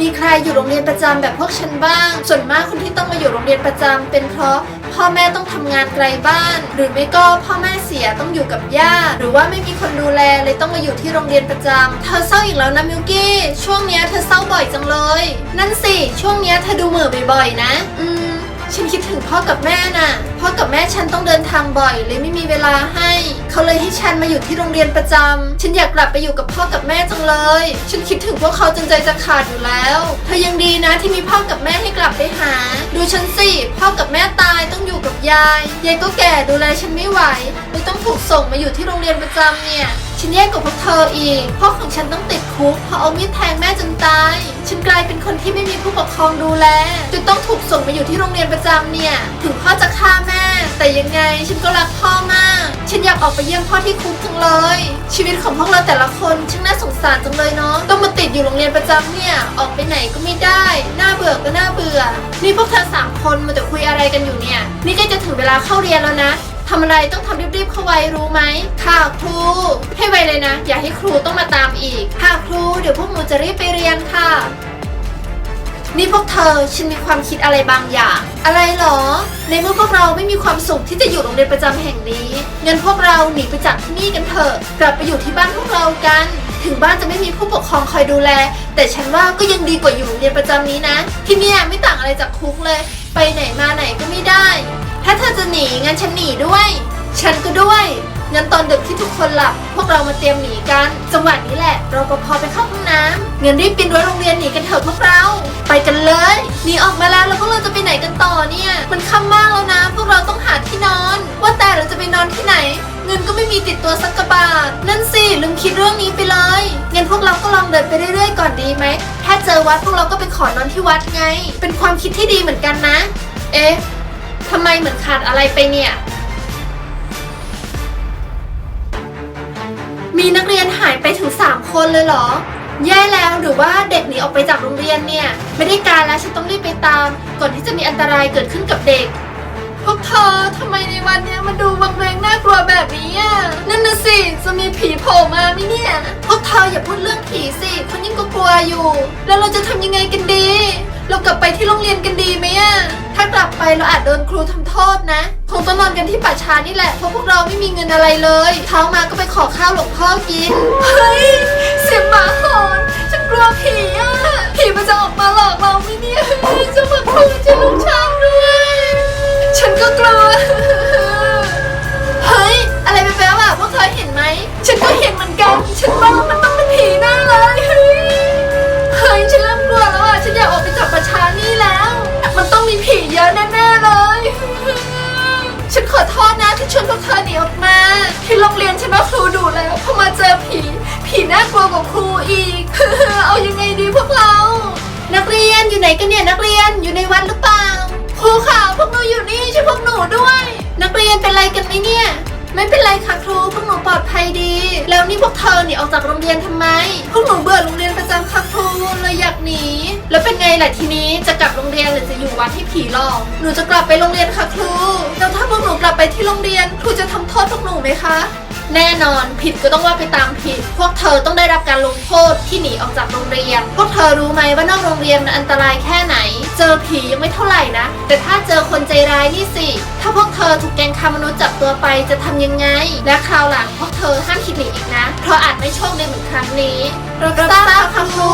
มีใครอยู่โรงเรียนประจำแบบพวกฉันบ้าง ส่วนมากคนที่ต้องมาอยู่โรงเรียนประจำเป็นเพราะพ่อแม่ต้องทำงานไกลบ้าน หรือไม่ก็พ่อแม่เสียต้องอยู่กับย่าหรือว่าไม่มีคนดูแลเลยต้องมาอยู่ที่โรงเรียนประจำเธอเศร้าอีกแล้วนะมิวกี้ ช่วงเนี้ยเธอเศร้าบ่อยจังเลย นั่นสิ ช่วงเนี้ยเธอดูเหม่อบ่อยๆนะ อืมฉันคิดถึงพ่อกับแม่น่ะ พ่อกับแม่ฉันต้องเดินทางบ่อยเลยไม่มีเวลาให้ เขาเลยให้ฉันมาอยู่ที่โรงเรียนประจำฉันอยากกลับไปอยู่กับพ่อกับแม่จังเลย ฉันคิดถึงพวกเขาจนใจจะขาดอยู่แล้ว เธอยังดีนะที่มีพ่อกับแม่ให้กลับไปหา ดูฉันสิ พ่อกับแม่ตายต้องอยู่กับยาย ยายก็แก่ดูแลฉันไม่ไหวเลยต้องถูกส่งมาอยู่ที่โรงเรียนประจำเนี่ย ฉันแย่กว่าพวกเธออีก พ่อของฉันต้องติดคุกเพราะเอามีดแทงแม่จนตาย ฉันกลายเป็นคนที่ไม่มีผู้ปกครองดูแลจนต้องถูกส่งมาอยู่ที่โรงเรียนประจำเนี่ย ถึงพ่อจะฆ่าแม่ แต่ยังไงฉันก็รักพ่อมาก ฉัน อยากออกไปเยี่ยมพ่อที่คุกจังเลย ชีวิตของพวกเราแต่ละคนช่างน่าสงสารจังเลยเนาะต้องมาติดอยู่โรงเรียนประจำเนี่ย ออกไปไหนก็ไม่ได้ น่าเบื่อก็น่าเบื่อ นี่พวกเธอสามคนมาแต่คุยอะไรกันอยู่เนี่ย นี่ใกล้จะถึงเวลาเข้าเรียนแล้วนะทำอะไรต้องทำรีบๆเข้าไว้รู้ไหมค่ะครู ให้ไวเลยนะ อย่าให้ครูต้องมาตามอีกค่ะครู เดี๋ยวพวกหนูจะรีบไปเรียนค่ะ นี่พวกเธอฉันมีความคิดอะไรบางอย่าง อะไรเหรอ ในเมื่อพวกเราไม่มีความสุขที่จะอยู่โรงเรียนประจำแห่งนี้งั้นพวกเราหนีไปจากที่นี่กันเถอะกลับไปอยู่ที่บ้านพวกเรากัน ถึงบ้านจะไม่มีผู้ปกครองคอยดูแล แต่ฉันว่าก็ยังดีกว่าอยู่โรงเรียนประจำนี้นะ ที่เนี่ยไม่ต่างอะไรจากคุกเลย ไปไหนมาไหนก็ไม่ได้ ถ้าเธอจะหนีงั้นฉันหนีด้วย ฉันก็ด้วย งั้นตอนดึกที่ทุกคนหลับพวกเรามาเตรียมหนีกัน จังหวะนี้แหละเราปภไปเข้าห้องน้ำเงั้นรีบปีนรั้วโรงเรียนหนีกันเถอะพวกเรา ไปกันเลยหนีออกมาแล้วแล้วพวกเราจะไปไหนกันต่อเนี่ย มันค่ำมากแล้วนะ พวกเราต้องหาที่นอน ว่าแต่เราจะไปนอนที่ไหน เงินก็ไม่มีติดตัวสักกระบาทนั่นสิลืมคิดเรื่องนี้ไปเลยงั้นพวกเราก็ลองเดินไปเรื่อยๆก่อนดีไหมถ้าเจอวัดพวกเราก็ไปขอนอนที่วัดไง เป็นความคิดที่ดีเหมือนกันนะ เอ๊ะทำไมเหมือนขาดอะไรไปเนี่ย มีนักเรียนหายไปถึง 3 คนเลยเหรอ แย่แล้วหรือว่าเด็กหนีออกไปจากโรงเรียนเนี่ย ไม่ได้การแล้วฉันต้องรีบไปตาม ก่อนที่จะมีอันตรายเกิดขึ้นกับเด็ก พวกเธอทำไมในวันนี้มันดูวังเวงน่ากลัวแบบนี้อะนั่นน่ะสิจะมีผีโผล่มาไหมเนี่ยพวกเธออย่าพูดเรื่องผีสิคนยิ่งก็กลัวอยู่ แล้วเราจะทำยังไงกันดี เรากลับไปที่โรงเรียนกันดีไหม ถ้ากลับไปเราอาจโดนครูทำโทษนะ คงต้องนอนกันที่ป่าช้านี่แหละ เพราะพวกเราไม่มีเงินอะไรเลย เช้ามาก็ไปขอข้าวหลวงพ่อกิน เฮ้ย เสียงหมาหอน ฉันกลัวผีอะ ผีมันจะออกมาหร ที่โรงเรียนใช่ไหมครูดุแล้วพอมาเจอผี ผีน่ากลัวกว่าครูอีก เอายังไงดีพวกเรา นักเรียนอยู่ไหนกันเนี่ยนักเรียนอยู่ในวัดหรือ ไม่เป็นไรค่ะครูพวกหนูปลอดภัยดี แล้วนี่พวกเธอหนีออกจากโรงเรียนทำไม พวกหนูเบื่อโรงเรียนประจำค่ะครูเลยอยากหนี แล้วเป็นไงล่ะทีนี้จะกลับโรงเรียนหรือจะอยู่วัดให้ผีหลอก หนูจะกลับไปโรงเรียนค่ะครู แล้วถ้าพวกหนูกลับไปที่โรงเรียนครูจะทำโทษพวกหนูไหมคะแน่นอนผิดก็ต้องว่าไปตามผิด พวกเธอต้องได้รับการลงโทษที่หนีออกจากโรงเรียน พวกเธอรู้ไหมว่านอกโรงเรียนมันอันตรายแค่ไหน เจอผียังไม่เท่าไหร่นะ แต่ถ้าเจอคนใจร้ายนี่สิ ถ้าพวกเธอถูกแกงคามนุษย์จับตัวไปจะทำยังไง และคราวหลังพวกเธอห้ามคิดหนีอีกนะ เพราะอาจไม่โชคดีเหมือนครั้งนี้รับทราบค่ะครู